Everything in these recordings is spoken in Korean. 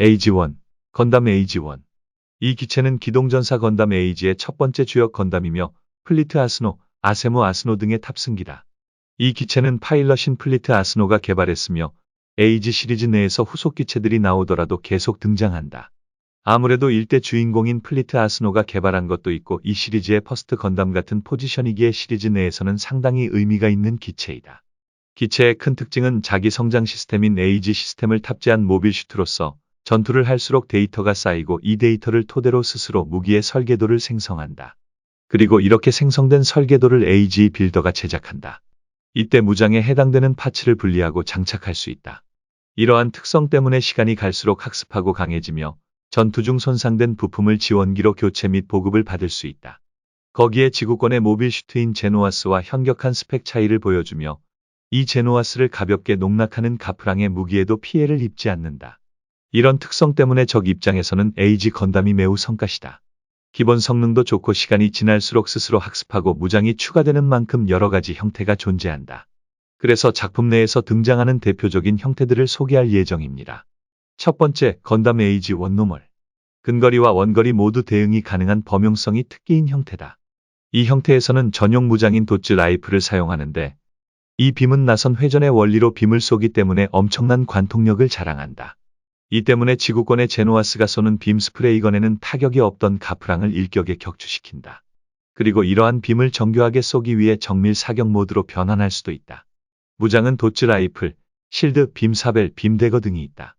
에이지1, 건담 에이지1. 이 기체는 기동전사 건담 에이지의 첫 번째 주역 건담이며 플리트 아스노, 아세모 아스노 등의 탑승기다. 이 기체는 파일럿인 플리트 아스노가 개발했으며 에이지 시리즈 내에서 후속 기체들이 나오더라도 계속 등장한다. 아무래도 일대 주인공인 플리트 아스노가 개발한 것도 있고 이 시리즈의 퍼스트 건담 같은 포지션이기에 시리즈 내에서는 상당히 의미가 있는 기체이다. 기체의 큰 특징은 자기 성장 시스템인 에이지 시스템을 탑재한 모빌 슈트로서 전투를 할수록 데이터가 쌓이고 이 데이터를 토대로 스스로 무기의 설계도를 생성한다. 그리고 이렇게 생성된 설계도를 AG 빌더가 제작한다. 이때 무장에 해당되는 파츠를 분리하고 장착할 수 있다. 이러한 특성 때문에 시간이 갈수록 학습하고 강해지며 전투 중 손상된 부품을 지원기로 교체 및 보급을 받을 수 있다. 거기에 지구권의 모빌 슈트인 제노아스와 현격한 스펙 차이를 보여주며 이 제노아스를 가볍게 농락하는 가프랑의 무기에도 피해를 입지 않는다. 이런 특성 때문에 적 입장에서는 에이지 건담이 매우 성가시다. 기본 성능도 좋고 시간이 지날수록 스스로 학습하고 무장이 추가되는 만큼 여러 가지 형태가 존재한다. 그래서 작품 내에서 등장하는 대표적인 형태들을 소개할 예정입니다. 첫 번째, 건담 에이지 원노멀. 근거리와 원거리 모두 대응이 가능한 범용성이 특기인 형태다. 이 형태에서는 전용 무장인 도츠 라이프를 사용하는데 이 빔은 나선 회전의 원리로 빔을 쏘기 때문에 엄청난 관통력을 자랑한다. 이 때문에 지구권의 제노아스가 쏘는 빔 스프레이건에는 타격이 없던 가프랑을 일격에 격추시킨다. 그리고 이러한 빔을 정교하게 쏘기 위해 정밀 사격 모드로 변환할 수도 있다. 무장은 도츠 라이플, 실드, 빔 사벨, 빔 대거 등이 있다.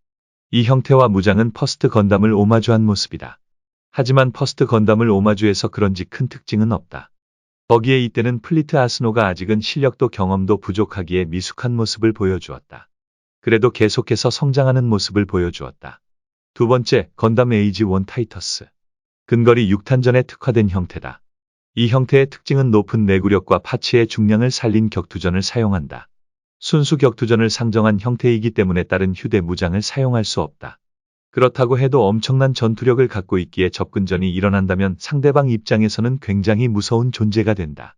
이 형태와 무장은 퍼스트 건담을 오마주한 모습이다. 하지만 퍼스트 건담을 오마주해서 그런지 큰 특징은 없다. 거기에 이때는 플리트 아스노가 아직은 실력도 경험도 부족하기에 미숙한 모습을 보여주었다. 그래도 계속해서 성장하는 모습을 보여주었다. 두 번째, 건담 에이지 원 타이터스. 근거리 6탄전에 특화된 형태다. 이 형태의 특징은 높은 내구력과 파츠의 중량을 살린 격투전을 사용한다. 순수 격투전을 상정한 형태이기 때문에 다른 휴대 무장을 사용할 수 없다. 그렇다고 해도 엄청난 전투력을 갖고 있기에 접근전이 일어난다면 상대방 입장에서는 굉장히 무서운 존재가 된다.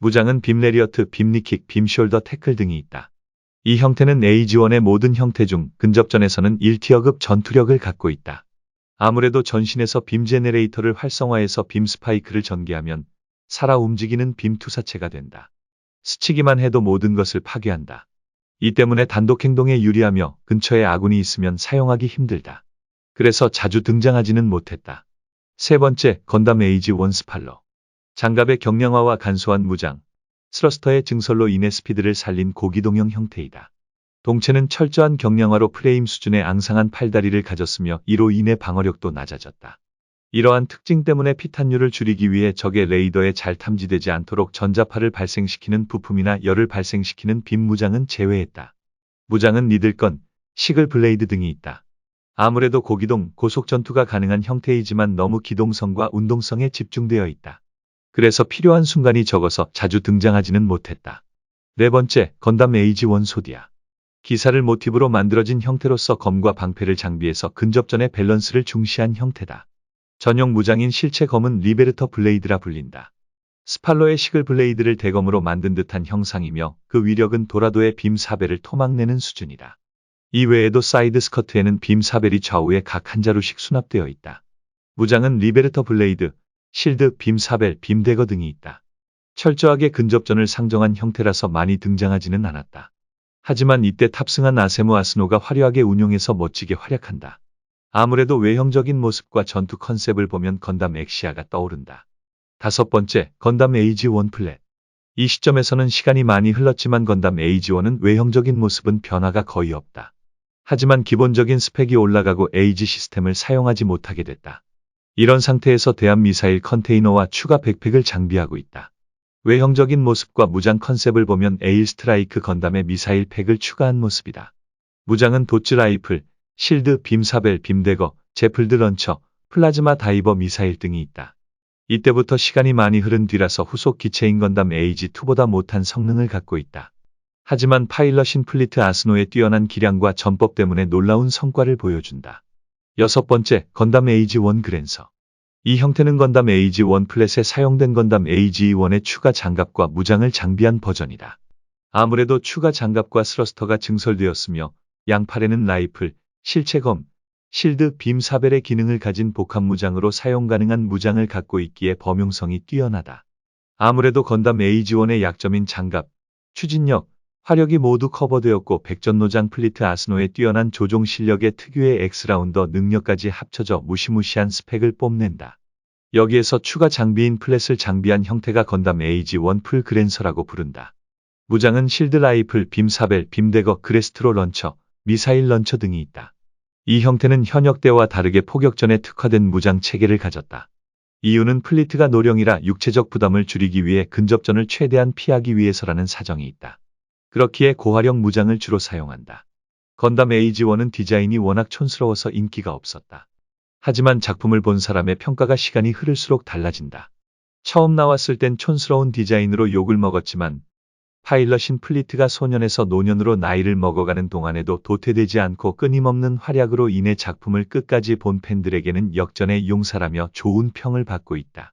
무장은 빔레리어트, 빔리킥, 빔숄더 태클 등이 있다. 이 형태는 에이지원의 모든 형태 중 근접전에서는 1티어급 전투력을 갖고 있다. 아무래도 전신에서 빔 제네레이터를 활성화해서 빔 스파이크를 전개하면 살아 움직이는 빔 투사체가 된다. 스치기만 해도 모든 것을 파괴한다. 이 때문에 단독 행동에 유리하며 근처에 아군이 있으면 사용하기 힘들다. 그래서 자주 등장하지는 못했다. 세 번째, 건담 에이지 원스팔러. 장갑의 경량화와 간소한 무장, 스러스터의 증설로 인해 스피드를 살린 고기동형 형태이다. 동체는 철저한 경량화로 프레임 수준의 앙상한 팔다리를 가졌으며 이로 인해 방어력도 낮아졌다. 이러한 특징 때문에 피탄율을 줄이기 위해 적의 레이더에 잘 탐지되지 않도록 전자파를 발생시키는 부품이나 열을 발생시키는 빔 무장은 제외했다. 무장은 니들건, 시글 블레이드 등이 있다. 아무래도 고기동, 고속 전투가 가능한 형태이지만 너무 기동성과 운동성에 집중되어 있다. 그래서 필요한 순간이 적어서 자주 등장하지는 못했다. 네 번째, 건담 에이지 원 소디아. 기사를 모티브로 만들어진 형태로서 검과 방패를 장비해서 근접전의 밸런스를 중시한 형태다. 전용 무장인 실체 검은 리베르터 블레이드라 불린다. 스팔로의 시글 블레이드를 대검으로 만든 듯한 형상이며 그 위력은 도라도의 빔 사벨을 토막내는 수준이다. 이 외에도 사이드 스커트에는 빔 사벨이 좌우에 각 한 자루씩 수납되어 있다. 무장은 리베르터 블레이드, 실드, 빔 사벨, 빔 대거 등이 있다. 철저하게 근접전을 상정한 형태라서 많이 등장하지는 않았다. 하지만 이때 탑승한 아세모 아스노가 화려하게 운용해서 멋지게 활약한다. 아무래도 외형적인 모습과 전투 컨셉을 보면 건담 엑시아가 떠오른다. 다섯 번째, 건담 에이지 원 플랫. 이 시점에서는 시간이 많이 흘렀지만 건담 에이지 원은 외형적인 모습은 변화가 거의 없다. 하지만 기본적인 스펙이 올라가고 에이지 시스템을 사용하지 못하게 됐다. 이런 상태에서 대한 미사일 컨테이너와 추가 백팩을 장비하고 있다. 외형적인 모습과 무장 컨셉을 보면 에일 스트라이크 건담의 미사일 팩을 추가한 모습이다. 무장은 도츠 라이플, 실드, 빔사벨, 빔대거, 제플드 런처, 플라즈마 다이버 미사일 등이 있다. 이때부터 시간이 많이 흐른 뒤라서 후속 기체인 건담 에이지2보다 못한 성능을 갖고 있다. 하지만 파일럿인 플리트 아스노의 뛰어난 기량과 전법 때문에 놀라운 성과를 보여준다. 여섯 번째, 건담 에이지 원 그랜서. 이 형태는 건담 에이지 원 플랫에 사용된 건담 에이지 1의 추가 장갑과 무장을 장비한 버전이다. 아무래도 추가 장갑과 스러스터가 증설되었으며 양팔에는 라이플, 실체검, 실드 빔 사벨의 기능을 가진 복합 무장으로 사용 가능한 무장을 갖고 있기에 범용성이 뛰어나다. 아무래도 건담 에이지1의 약점인 장갑, 추진력, 화력이 모두 커버되었고 백전노장 플리트 아스노의 뛰어난 조종 실력에 특유의 엑스라운더 능력까지 합쳐져 무시무시한 스펙을 뽐낸다. 여기에서 추가 장비인 플랫을 장비한 형태가 건담 에이지1 풀 그랜서라고 부른다. 무장은 실드 라이플, 빔사벨, 빔대거, 그레스트로 런처, 미사일 런처 등이 있다. 이 형태는 현역 때와 다르게 포격전에 특화된 무장 체계를 가졌다. 이유는 플리트가 노령이라 육체적 부담을 줄이기 위해 근접전을 최대한 피하기 위해서라는 사정이 있다. 그렇기에 고화력 무장을 주로 사용한다. 건담 에이지1은 디자인이 워낙 촌스러워서 인기가 없었다. 하지만 작품을 본 사람의 평가가 시간이 흐를수록 달라진다. 처음 나왔을 땐 촌스러운 디자인으로 욕을 먹었지만 파일럿인 플리트가 소년에서 노년으로 나이를 먹어가는 동안에도 도태되지 않고 끊임없는 활약으로 인해 작품을 끝까지 본 팬들에게는 역전의 용사라며 좋은 평을 받고 있다.